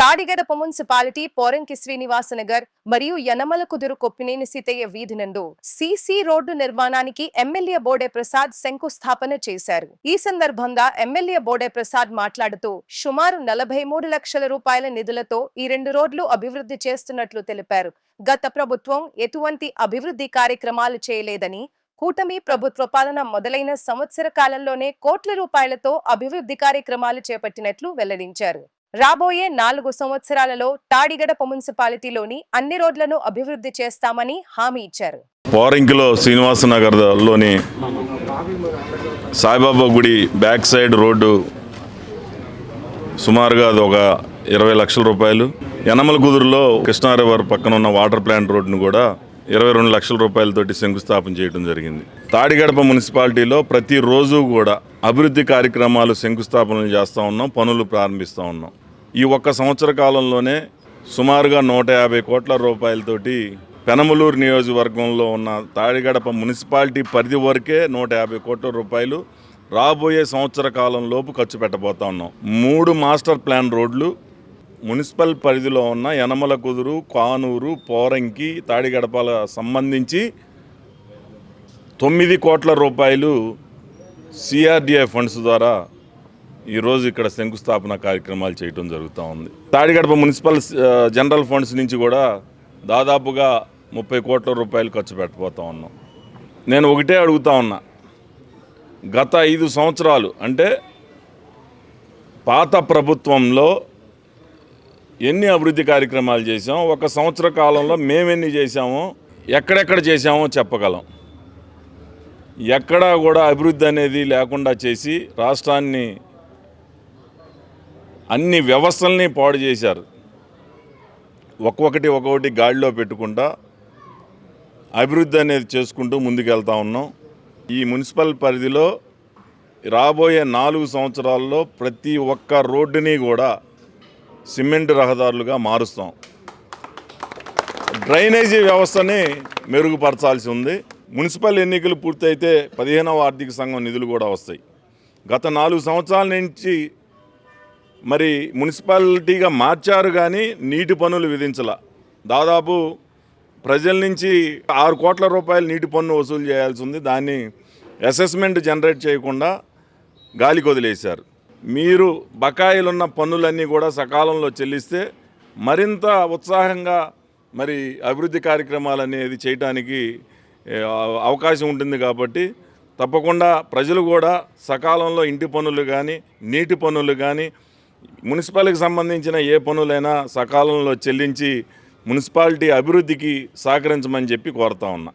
తాడిగడ municipality Poranki Srinivasanagar మరియు Yanamalakuduru Koppineni Seethaiah వీధి నందు సీసీ రోడ్డు నిర్మాణానికి ఎమ్మెల్యే బోడే ప్రసాద్ శంకుస్థాపన చేశారు. ఈ సందర్భంగా ఎమ్మెల్యే బోడే ప్రసాద్ మాట్లాడుతూ సుమారు నలభై మూడు లక్షల రూపాయల నిధులతో ఈ రెండు రోడ్లు అభివృద్ధి చేస్తున్నట్లు తెలిపారు. గత ప్రభుత్వం ఎటువంటి అభివృద్ధి కార్యక్రమాలు చేయలేదని కూటమి ప్రభుత్వ పాలన మొదలైన సంవత్సర కాలంలోనే కోట్ల రూపాయలతో అభివృద్ధి కార్యక్రమాలు చేపట్టినట్లు వెల్లడించారు. రాబోయే నాలుగు సంవత్సరాలలో తాడిగడప మున్సిపాలిటీలోని అన్ని రోడ్లను అభివృద్ధి చేస్తామని హామీ ఇచ్చారు. పోరంకిలో శ్రీనివాసనగర్లోని సాయిబాబా గుడి బ్యాక్ సైడ్ రోడ్డు సుమారుగా అది ఒక ఇరవై లక్షల రూపాయలు. యనమల కుదురులో కృష్ణా రివర్ పక్కన ఉన్న వాటర్ ప్లాంట్ రోడ్డును కూడా ఇరవై రెండు లక్షల రూపాయలతోటి శంకుస్థాపన చేయడం జరిగింది. తాడిగడప మున్సిపాలిటీలో ప్రతిరోజు కూడా అభివృద్ధి కార్యక్రమాలు శంకుస్థాపనలు చేస్తూ ఉన్నాం పనులు ప్రారంభిస్తూ ఉన్నాం. ఈ ఒక్క సంవత్సర కాలంలోనే సుమారుగా నూట యాభై కోట్ల రూపాయలతోటి పెనమలూరు నియోజకవర్గంలో ఉన్న తాడిగడప మున్సిపాలిటీ పరిధి వరకే నూట యాభై కోట్ల రూపాయలు రాబోయే సంవత్సర కాలంలోపు ఖర్చు పెట్టబోతా ఉన్నాం. మూడు మాస్టర్ ప్లాన్ రోడ్లు మున్సిపల్ పరిధిలో ఉన్న యనమల కుదురు కానూరు పోరంకి తాడిగడపల సంబంధించి తొమ్మిది కోట్ల రూపాయలు సిఆర్డిఐ ఫండ్స్ ద్వారా ఈరోజు ఇక్కడ శంకుస్థాపన కార్యక్రమాలు చేయడం జరుగుతూ ఉంది. తాడిగడప మున్సిపల్ జనరల్ ఫండ్స్ నుంచి కూడా దాదాపుగా ముప్పై కోట్ల రూపాయలు ఖర్చు పెట్టబోతా ఉన్నాం. నేను ఒకటే అడుగుతా ఉన్నా. గత ఐదు సంవత్సరాలు అంటే పాత ప్రభుత్వంలో ఎన్ని అభివృద్ధి కార్యక్రమాలు చేసాం ఒక సంవత్సర కాలంలో మేమెన్ని చేసామో ఎక్కడెక్కడ చేసామో చెప్పగలం. ఎక్కడా కూడా అభివృద్ధి అనేది లేకుండా చేసి రాష్ట్రాన్ని అన్ని వ్యవస్థల్ని పాడు చేశారు. ఒక్కొక్కటి ఒక్కొక్కటి గాడిలో పెట్టుకుంటా అభివృద్ధి అనేది చేసుకుంటూ ముందుకెళ్తా ఉన్నాం. ఈ మున్సిపల్ పరిధిలో రాబోయే నాలుగు సంవత్సరాల్లో ప్రతి ఒక్క రోడ్డుని కూడా సిమెంట్ రహదారులుగా మారుస్తాం. డ్రైనేజీ వ్యవస్థని మెరుగుపరచాల్సి ఉంది. మున్సిపల్ ఎన్నికలు పూర్తయితే పదిహేనవ ఆర్థిక సంఘం నిధులు కూడా వస్తాయి. గత నాలుగు సంవత్సరాల నుంచి మరి మున్సిపాలిటీగా మార్చారు కానీ నీటి పన్నులు విధించాల. దాదాపు ప్రజల నుంచి ఆరు కోట్ల రూపాయలు నీటి పన్ను వసూలు చేయాల్సి ఉంది. దాన్ని అసెస్మెంట్ జనరేట్ చేయకుండా గాలికి వదిలేశారు. మీరు బకాయిలున్న పన్నులన్నీ కూడా సకాలంలో చెల్లిస్తే మరింత ఉత్సాహంగా మరి అభివృద్ధి కార్యక్రమాలు అనేది చేయటానికి అవకాశం ఉంటుంది కాబట్టి తప్పకుండా ప్రజలు కూడా సకాలంలో ఇంటి పనులు కానీ నీటి పనులు కానీ మున్సిపాలిటీకి సంబంధించిన ఏ పనులైనా సకాలంలో చెల్లించి మున్సిపాలిటీ అభివృద్ధికి సహకరించమని చెప్పి కోరుతా ఉన్నా.